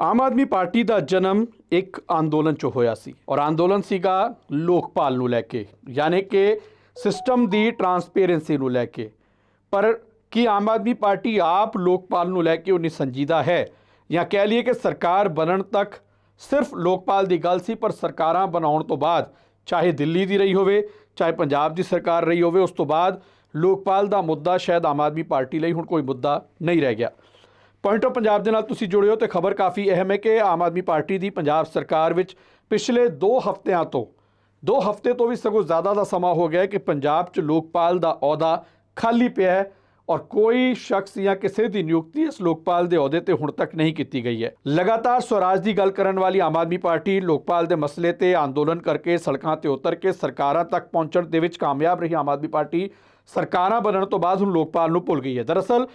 Aam Aadmi party ਦਾ ਜਨਮ ਇੱਕ ਅੰਦੋਲਨ ਚ ਹੋਇਆ ਸੀ ਔਰ ਅੰਦੋਲਨ ਸੀਗਾ ਲੋਕਪਾਲ ਨੂੰ ਲੈ ਕੇ, ਯਾਨੀ ਕਿ ਸਿਸਟਮ ਦੀ ਟਰਾਂਸਪੇਰੈਂਸੀ ਨੂੰ ਲੈ ਕੇ। ਪਰ ਕੀ ਆਮ ਆਦਮੀ ਪਾਰਟੀ ਆਪ ਲੋਕਪਾਲ ਨੂੰ ਲੈ ਕੇ ਉਨੀ ਸੰਜੀਦਾ ਹੈ? ਜਾਂ ਕਹਿ ਲਈਏ ਕਿ ਸਰਕਾਰ ਬਣਨ ਤੱਕ ਸਿਰਫ ਲੋਕਪਾਲ ਦੀ ਗੱਲ ਸੀ, ਪਰ ਸਰਕਾਰਾਂ ਬਣਾਉਣ ਤੋਂ ਬਾਅਦ, ਚਾਹੇ ਦਿੱਲੀ ਦੀ ਰਹੀ ਹੋਵੇ, ਚਾਹੇ ਪੰਜਾਬ ਦੀ ਸਰਕਾਰ ਰਹੀ ਹੋਵੇ, ਉਸ ਤੋਂ ਬਾਅਦ ਲੋਕਪਾਲ ਦਾ ਮੁੱਦਾ ਸ਼ਾਇਦ ਆਮ ਆਦਮੀ ਪਾਰਟੀ ਲਈ ਹੁਣ ਕੋਈ ਮੁੱਦਾ ਨਹੀਂ ਰਹਿ ਗਿਆ। ਪੁਆਇੰਟ ਆਫ ਪੰਜਾਬ ਦੇ ਨਾਲ ਤੁਸੀਂ ਜੁੜੇ ਹੋ ਤੇ ਖਬਰ ਕਾਫੀ ਅਹਿਮ ਹੈ ਕਿ ਆਮ ਆਦਮੀ ਪਾਰਟੀ ਦੀ ਪੰਜਾਬ ਸਰਕਾਰ ਵਿੱਚ ਪਿਛਲੇ 2 ਹਫ਼ਤਿਆਂ ਤੋਂ 2 ਹਫ਼ਤੇ ਤੋਂ ਵੀ ਸਗੋਂ ਜ਼ਿਆਦਾ ਦਾ ਸਮਾਂ ਹੋ ਗਿਆ ਹੈ ਕਿ ਪੰਜਾਬ 'ਚ ਲੋਕਪਾਲ ਦਾ ਅਹੁਦਾ ਖਾਲੀ ਪਿਆ ਹੈ ਔਰ ਕੋਈ ਸ਼ਖਸ ਜਾਂ ਕਿਸੇ ਦੀ ਨਿਯੁਕਤੀ ਇਸ ਲੋਕਪਾਲ ਦੇ ਅਹੁਦੇ ਤੇ ਹੁਣ ਤੱਕ ਨਹੀਂ ਕੀਤੀ ਗਈ ਹੈ। ਲਗਾਤਾਰ ਸਵਰਾਜ ਦੀ ਗੱਲ ਕਰਨ ਵਾਲੀ ਆਮ ਆਦਮੀ ਪਾਰਟੀ ਲੋਕਪਾਲ ਦੇ ਮਸਲੇ ਤੇ ਅੰਦੋਲਨ ਕਰਕੇ ਸੜਕਾਂ ਤੇ ਉਤਰ ਕੇ ਸਰਕਾਰਾਂ ਤੱਕ ਪਹੁੰਚਣ ਦੇ ਵਿੱਚ ਕਾਮਯਾਬ ਰਹੀ ਆਮ ਆਦਮੀ ਪਾਰਟੀ ਸਰਕਾਰਾਂ ਬਣਨ ਤੋਂ ਬਾਅਦ ਹੁਣ ਲੋਕਪਾਲ ਨੂੰ ਭੁੱਲ ਗਈ ਹੈ। ਦਰਅਸਲ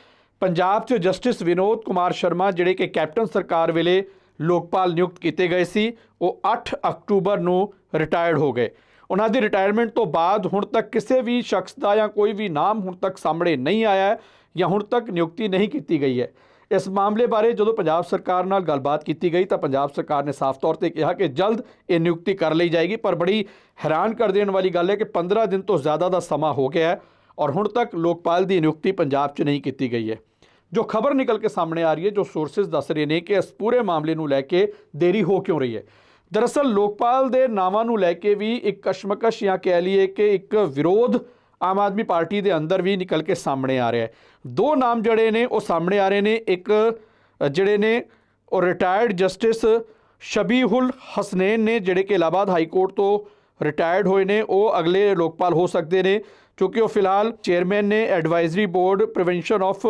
ਪੰਜਾਬ 'ਚ ਜਸਟਿਸ ਵਿਨੋਦ ਕੁਮਾਰ ਸ਼ਰਮਾ, ਜਿਹੜੇ ਕਿ ਕੈਪਟਨ ਸਰਕਾਰ ਵੇਲੇ ਲੋਕਪਾਲ ਨਿਯੁਕਤ ਕੀਤੇ ਗਏ ਸੀ, ਉਹ 8 ਅਕਤੂਬਰ ਨੂੰ ਰਿਟਾਇਰਡ ਹੋ ਗਏ। ਉਹਨਾਂ ਦੀ ਰਿਟਾਇਰਮੈਂਟ ਤੋਂ ਬਾਅਦ ਹੁਣ ਤੱਕ ਕਿਸੇ ਵੀ ਸ਼ਖਸ ਦਾ ਜਾਂ ਕੋਈ ਵੀ ਨਾਮ ਹੁਣ ਤੱਕ ਸਾਹਮਣੇ ਨਹੀਂ ਆਇਆ ਹੈ ਜਾਂ ਹੁਣ ਤੱਕ ਨਿਯੁਕਤੀ ਨਹੀਂ ਕੀਤੀ ਗਈ ਹੈ। ਇਸ ਮਾਮਲੇ ਬਾਰੇ ਜਦੋਂ ਪੰਜਾਬ ਸਰਕਾਰ ਨਾਲ ਗੱਲਬਾਤ ਕੀਤੀ ਗਈ ਤਾਂ ਪੰਜਾਬ ਸਰਕਾਰ ਨੇ ਸਾਫ਼ ਤੌਰ ਤੇ ਕਿਹਾ ਕਿ ਜਲਦ ਇਹ ਨਿਯੁਕਤੀ ਕਰ ਲਈ ਜਾਏਗੀ, ਪਰ ਬੜੀ ਹੈਰਾਨ ਕਰ ਦੇਣ ਵਾਲੀ ਗੱਲ ਹੈ ਕਿ 15 ਦਿਨ ਤੋਂ ਜ਼ਿਆਦਾ ਦਾ ਸਮਾਂ ਹੋ ਗਿਆ ਹੈ ਔਰ ਹੁਣ ਤੱਕ ਲੋਕਪਾਲ ਦੀ ਨਿਯੁਕਤੀ ਪੰਜਾਬ 'ਚ ਨਹੀਂ ਕੀਤੀ ਗਈ ਹੈ। ਜੋ ਖਬਰ ਨਿਕਲ ਕੇ ਸਾਹਮਣੇ ਆ ਰਹੀ ਹੈ, ਜੋ ਸੋਰਸਸ ਦੱਸ ਰਹੇ ਨੇ ਕਿ ਇਸ ਪੂਰੇ ਮਾਮਲੇ ਨੂੰ ਲੈ ਕੇ ਦੇਰੀ ਹੋ ਕਿਉਂ ਰਹੀ ਹੈ। ਦਰਅਸਲ ਲੋਕਪਾਲ ਦੇ ਨਾਵਾਂ ਨੂੰ ਲੈ ਕੇ ਵੀ ਇੱਕ ਕਸ਼ਮਕਸ਼ ਜਾਂ ਕਹਿ ਲਈਏ ਕਿ ਇੱਕ ਵਿਰੋਧ ਆਮ ਆਦਮੀ ਪਾਰਟੀ ਦੇ ਅੰਦਰ ਵੀ ਨਿਕਲ ਕੇ ਸਾਹਮਣੇ ਆ ਰਿਹਾ ਹੈ। ਦੋ ਨਾਮ ਜਿਹੜੇ ਨੇ, ਉਹ ਸਾਹਮਣੇ ਆ ਰਹੇ ਨੇ। ਇੱਕ ਜਿਹੜੇ ਨੇ, ਉਹ ਰਿਟਾਇਰਡ ਜਸਟਿਸ ਸ਼ਬੀਹੁਲ ਹਸਨੈਨ ਨੇ, ਜਿਹੜੇ ਕਿ ਇਲਾਹਾਬਾਦ ਹਾਈ ਕੋਰਟ ਤੋਂ ਰਿਟਾਇਰਡ ਹੋਏ ਨੇ। ਉਹ ਅਗਲੇ ਲੋਕਪਾਲ ਹੋ ਸਕਦੇ ਨੇ, ਕਿਉਂਕਿ ਉਹ ਫਿਲਹਾਲ ਚੇਅਰਮੈਨ ਨੇ advisory board prevention of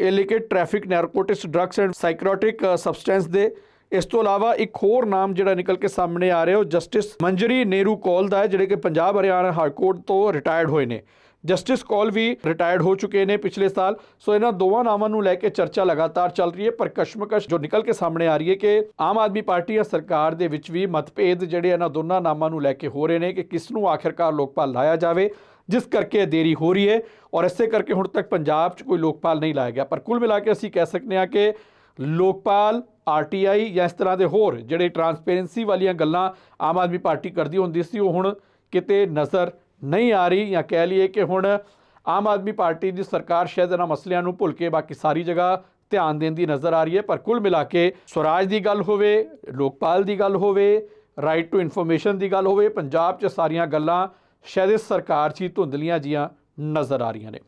illicit traffic, narcotics, drugs and psychotic substance ਦੇ। ਇਸ ਤੋਂ ਇਲਾਵਾ ਇੱਕ ਹੋਰ ਨਾਮ ਜਿਹੜਾ ਨਿਕਲ ਕੇ ਸਾਹਮਣੇ ਆ ਰਿਹਾ ਉਹ ਜਸਟਿਸ ਮੰਜਰੀ ਨੇਰੂ ਕੌਲ ਦਾ ਹੈ, ਜਿਹੜੇ ਕਿ ਪੰਜਾਬ ਹਰਿਆਣਾ ਹਾਈ ਕੋਰਟ ਤੋਂ ਰਿਟਾਇਰਡ ਹੋਏ ਨੇ। ਜਸਟਿਸ ਕੌਲ ਵੀ ਰਿਟਾਇਰਡ ਹੋ ਚੁੱਕੇ ਨੇ ਪਿਛਲੇ ਸਾਲ, ਸੋ ਇਹਨਾਂ ਦੋਵਾਂ ਨਾਵਾਂ ਨੂੰ ਲੈ ਕੇ ਚਰਚਾ ਲਗਾਤਾਰ ਚੱਲ ਰਹੀ ਹੈ, ਪਰ ਕਸ਼ਮਕਸ਼ ਜੋ ਨਿਕਲ ਕੇ ਸਾਹਮਣੇ ਆ ਰਹੀ ਹੈ ਕਿ ਆਮ ਆਦਮੀ ਪਾਰਟੀ ਜਾਂ ਸਰਕਾਰ ਦੇ ਵਿੱਚ ਵੀ ਮਤਭੇਦ ਜਿਹੜੇ ਇਹਨਾਂ ਦੋਨਾਂ ਨਾਮਾਂ ਨੂੰ ਲੈ ਕੇ ਹੋ ਰਹੇ ਨੇ ਕਿ ਕਿਸ ਨੂੰ ਆਖਿਰਕਾਰ ਲੋਕਪਾਲ ਲਾਇਆ ਜਾਵੇ। ਜਿਸ ਕਰਕੇ ਦੇਰੀ ਹੋ ਰਹੀ ਹੈ ਔਰ ਇਸੇ ਕਰਕੇ ਹੁਣ ਤੱਕ ਪੰਜਾਬ 'ਚ ਕੋਈ ਲੋਕਪਾਲ ਨਹੀਂ ਲਾਇਆ ਗਿਆ। ਪਰ ਕੁੱਲ ਮਿਲਾ ਕੇ ਅਸੀਂ ਕਹਿ ਸਕਦੇ ਹਾਂ ਕਿ ਲੋਕਪਾਲ ਆਰਟੀਆਈ ਜਾਂ ਇਸ ਤਰ੍ਹਾਂ ਦੇ ਹੋਰ ਜਿਹੜੇ ਟਰਾਂਸਪੇਰੈਂਸੀ ਵਾਲੀਆਂ ਗੱਲਾਂ ਆਮ ਆਦਮੀ ਪਾਰਟੀ ਕਰਦੀ ਹੁੰਦੀ ਸੀ, ਉਹ ਹੁਣ ਕਿਤੇ ਨਜ਼ਰ ਨਹੀਂ ਆ ਰਹੀ ਜਾਂ ਕਹਿ ਲਈਏ ਕਿ ਹੁਣ ਆਮ ਆਦਮੀ ਪਾਰਟੀ ਦੀ ਸਰਕਾਰ ਸ਼ਾਇਦ ਇਹਨਾਂ ਮਸਲਿਆਂ ਨੂੰ ਭੁੱਲ ਕੇ ਬਾਕੀ ਸਾਰੀ ਜਗ੍ਹਾ ਧਿਆਨ ਦੇਣ ਦੀ ਨਜ਼ਰ ਆ ਰਹੀ ਹੈ। ਪਰ ਕੁੱਲ ਮਿਲਾ ਕੇ ਸਵਰਾਜ ਦੀ ਗੱਲ ਹੋਵੇ, ਲੋਕਪਾਲ ਦੀ ਗੱਲ ਹੋਵੇ ਰਾਈਟ ਟੂ ਇਨਫੋਰਮੇਸ਼ਨ ਦੀ ਗੱਲ ਹੋਵੇ, ਪੰਜਾਬ 'ਚ ਸਾਰੀਆਂ ਗੱਲਾਂ ਸ਼ਾਇਦ ਇਹ ਸਰਕਾਰ 'ਚ ਹੀ ਧੁੰਦਲੀਆਂ ਜੀਆਂ ਨਜ਼ਰ ਆ ਰਹੀਆਂ ਨੇ।